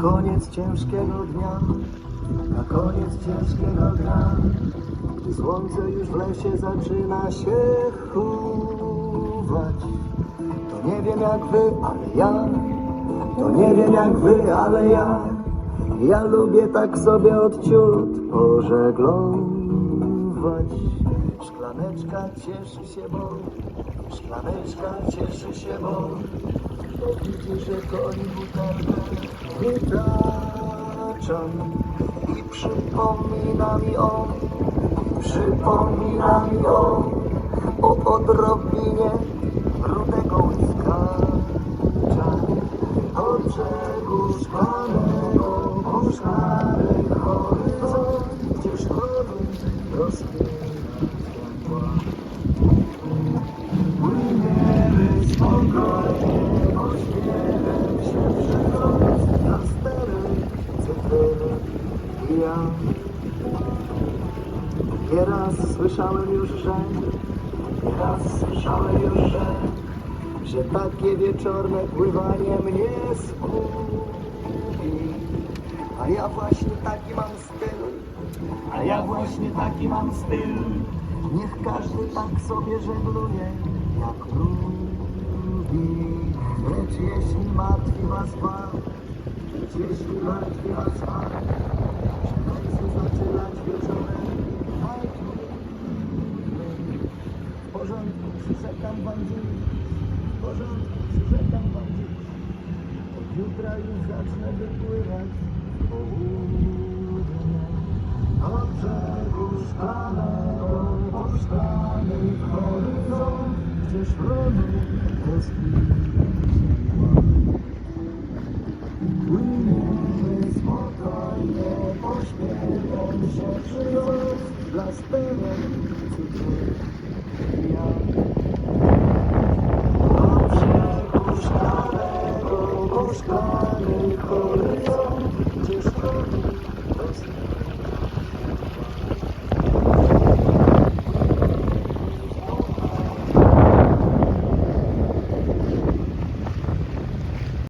koniec ciężkiego dnia, na koniec ciężkiego dnia, gdy słońce już w lesie zaczyna się chować, to nie wiem jak wy, ale ja, to nie wiem jak wy, ale ja, ja lubię tak sobie od ciut pożeglować. Szklaneczka cieszy się, bo szklaneczka cieszy się, bo widzi, że koni butelkę wytaczam i przypomina mi on, przypomina mi on o odrobinie rudego łyskacza od brzegu szklanego po ja. Nieraz słyszałem już, że, nieraz słyszałem już, że, że takie wieczorne pływanie mnie skupi. A ja właśnie taki mam styl, a ja właśnie taki mam styl. Niech każdy tak sobie żegluje, jak lubi. Lecz jeśli martwi was fakt, lecz jeśli martwi was fakt, że chcę zaczynać wieczorem fajnie. W porządku, przyrzekam wam dziś, w porządku, przyrzekam wam dziś. Od jutra już zacznę wypływać w południe. Od brzegu szklanego, po szklany horyzont, gdzie rozkwitła. Płyniemy spokojnie, pośpiechem się przyjąc, dla sterek szklanego, po szklany horyzont, gdzie szrony rozkwitła.